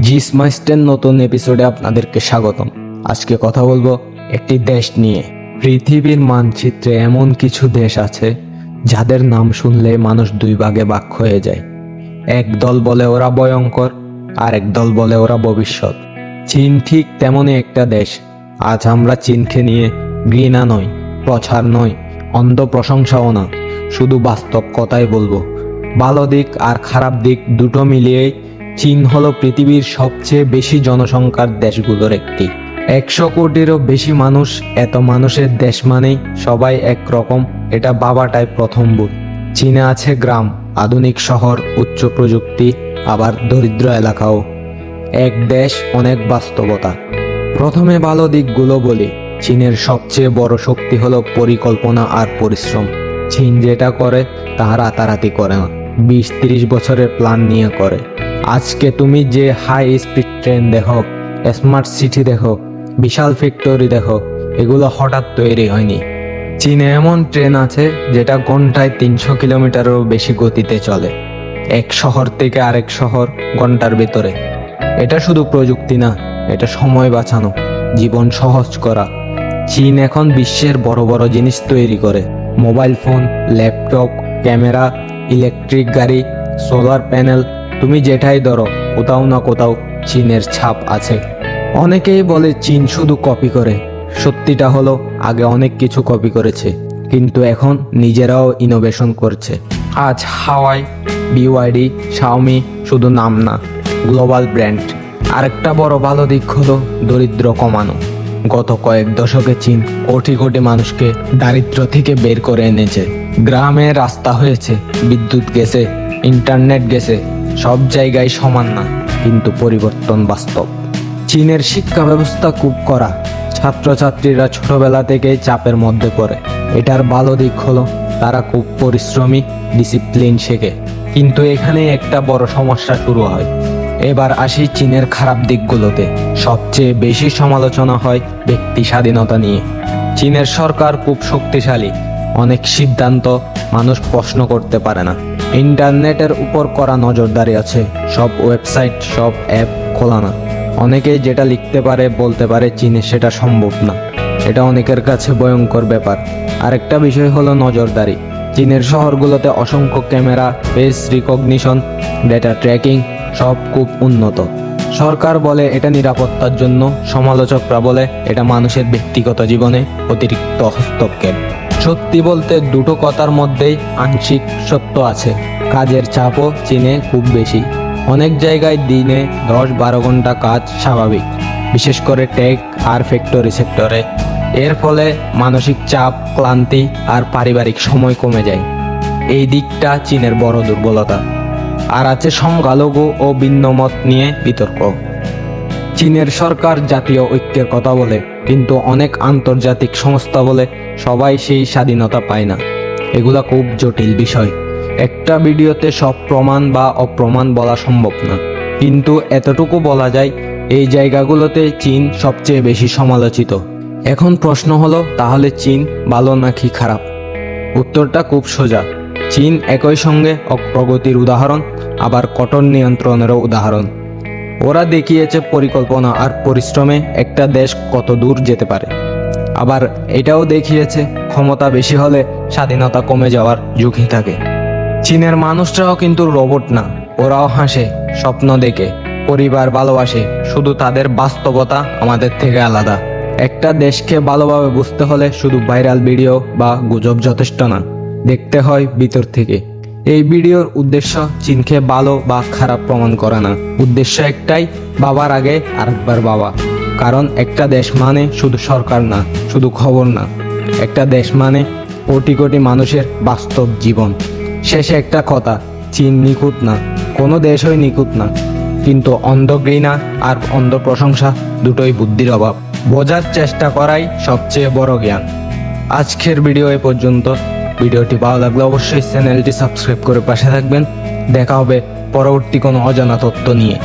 জি স্মাইস্টের নতুন এপিসোডে আপনাদেরকে স্বাগতম। আজকে কথা বলব একটি দেশ নিয়ে। পৃথিবীর মানচিত্রে এমন কিছু দেশ আছে, যাদের নাম শুনলে মানুষ দুই ভাগে বাক হয়ে যায়। এক দল বলে ওরা ভয়ঙ্কর আর এক দল বলে ওরা ভবিষ্যৎ। চীন ঠিক তেমনই একটা দেশ। আজ আমরা চীনকে নিয়ে ঘৃণা নয় প্রচার নয় অন্ধ প্রশংসাও না। শুধু বাস্তব কথাই বলব। ভালো দিক আর খারাপ দিক দুটো মিলিয়েই চীন হলো পৃথিবীর সবচেয়ে বেশি জনসংখ্যার দেশগুলোর একটি। একশো কোটিরও বেশি মানুষ এত মানুষের দেশ মানেই সবাই একরকম, এটা বাবাটাই প্রথম ভুল। চীনে আছে গ্রাম, আধুনিক শহর, উচ্চ প্রযুক্তি, আবার দরিদ্র এলাকাও। এক দেশ, অনেক বাস্তবতা। প্রথমে ভালো দিকগুলো বলি, চীনের সবচেয়ে বড় শক্তি হলো পরিকল্পনা আর পরিশ্রম। চীন যেটা করে তা রাতারাতি করে না। বিশ তিরিশ বছরের প্ল্যান নিয়ে করে। আজকে তুমি যে হাই স্পিড ট্রেন দেখো স্মার্ট সিটি দেখো, বিশাল ফ্যাক্টরি দেখো, এগুলো হঠাৎ তৈরি হয়নি। চীনে এমন ট্রেন আছে যেটা ঘন্টায় তিনশো কিলোমিটারও বেশি গতিতে চলে, এক শহর থেকে আরেক শহর ঘণ্টার ভিতরে। এটা শুধু প্রযুক্তি না, এটা সময় বাঁচানো, জীবন সহজ করা। চীন এখন বিশ্বের বড় বড় জিনিস তৈরি করে, mobile phone, laptop, camera, electric গাড়ি সোলার প্যানেল তুমি যেটাই ধরো, কোথাও না কোথাও চীনের ছাপ আছে। অনেকেই বলে চীন শুধু কপি করে। সত্যিটা হলো, আগে অনেক কিছু কপি করেছে, কিন্তু এখন নিজেরাও ইনোভেশন করছে। আজ হাওয়াই বিওয়াইডি শাওমি শুধু নাম না গ্লোবাল ব্র্যান্ড আরেকটা বড় ভালো দিক হলো দরিদ্র কমানো। গত কয়েক দশকে চীন কোটি কোটি মানুষকে দারিদ্র থেকে বের করে এনেছে। গ্রামে রাস্তা হয়েছে, বিদ্যুৎ গেছে ইন্টারনেট গেছে সব জায়গায় সমান না, কিন্তু পরিবর্তন বাস্তব। চীনের শিক্ষা ব্যবস্থা খুব করা ছাত্রছাত্রীরা ছোটবেলা থেকেই চাপের মধ্যে পড়ে। এটার ভালো দিক হলো, তারা খুব পরিশ্রমী, ডিসিপ্লিন শেখে। কিন্তু এখানে একটা বড় সমস্যা শুরু হয়। এবার আসি চীনের খারাপ দিকগুলোতে। সবচেয়ে বেশি সমালোচনা হয় ব্যক্তি স্বাধীনতা নিয়ে। চীনের সরকার খুব শক্তিশালী অনেক সিদ্ধান্ত মানুষ প্রশ্ন করতে পারে না। ইন্টারনেটের উপর করা নজরদারি আছে। সব ওয়েবসাইট, সব অ্যাপ খোলা না। অনেকেই যেটা লিখতে পারে, বলতে পারে, চীনে সেটা সম্ভব না। এটা অনেকের কাছে ভয়ঙ্কর ব্যাপার। আরেকটা বিষয় হলো নজরদারি। চীনের শহরগুলোতে অসংখ্য camera, face recognition, data tracking সব খুব উন্নত। সরকার বলে এটা নিরাপত্তার জন্য, সমালোচকরা বলে এটা মানুষের ব্যক্তিগত জীবনে অতিরিক্ত হস্তক্ষেপ। সত্যি বলতে দুটো কথার মধ্যেই আংশিক সত্য আছে। কাজের চাপও চীনে খুব বেশি। অনেক জায়গায় দিনে দশ বারো ঘণ্টা কাজ স্বাভাবিক। বিশেষ করে টেক আর ফ্যাক্টরি সেক্টরে। এর ফলে মানসিক চাপ, ক্লান্তি আর পারিবারিক সময় কমে যায়। এই দিকটা চীনের বড় দুর্বলতা। আর আছে সংখ্যালঘু ও ভিন্নমত নিয়ে বিতর্ক। চীনের সরকার জাতীয় ঐক্যের কথা বলে, কিন্তু অনেক আন্তর্জাতিক সংস্থা বলে সবাই সেই স্বাধীনতা পায় না। এগুলা খুব জটিল বিষয়। একটা ভিডিওতে সব প্রমাণ বা অপ্রমাণ বলা সম্ভব না। কিন্তু এতটুকু বলা যায়, এই জায়গাগুলোতে চীন সবচেয়ে বেশি সমালোচিত। এখন প্রশ্ন হলো, তাহলে চীন ভালো নাকি খারাপ? উত্তরটা খুব সোজা। চীন একই সঙ্গে অগ্রগতির উদাহরণ, আবার কঠোর নিয়ন্ত্রণেরও উদাহরণ। ওরা দেখিয়েছে পরিকল্পনা আর পরিশ্রমে একটা দেশ কত দূর যেতে পারে। আবার এটাও দেখিয়েছে, ক্ষমতা বেশি হলে স্বাধীনতা কমে যাওয়ার ঝুঁকি থাকে। চীনের মানুষরাও কিন্তু রোবট না, ওরাও হাসে, স্বপ্ন দেখে, পরিবার ভালোবাসে, শুধু তাদের বাস্তবতা আমাদের থেকে আলাদা। একটা দেশকে ভালোভাবে বুঝতে হলে শুধু ভাইরাল ভিডিও বা গুজব যথেষ্ট না, দেখতে হয় ভিতর থেকে। এই ভিডিওর উদ্দেশ্য চীনকে ভালো বা খারাপ প্রমাণ করা না। উদ্দেশ্য একটাই, বাবার আগে আরেকবার বাবা কারণ একটা দেশ মানে শুধু সরকার না, শুধু খবর না। একটা দেশ মানে কোটি কোটি মানুষের বাস্তব জীবন। শেষে একটা কথা, চীন নিখুঁত না, কোনো দেশই নিখুঁত না। কিন্তু অন্ধ ঘৃণা আর অন্ধ প্রশংসা দুটোই বুদ্ধির অভাব। বোঝার চেষ্টা করাই সবচেয়ে বড় জ্ঞান। আজকের ভিডিও এ পর্যন্ত। ভিডিওটি ভালো লাগলে অবশ্যই চ্যানেলটি সাবস্ক্রাইব করে পাশে থাকবেন। দেখা হবে পরবর্তী কোনো অজানা তথ্য নিয়ে।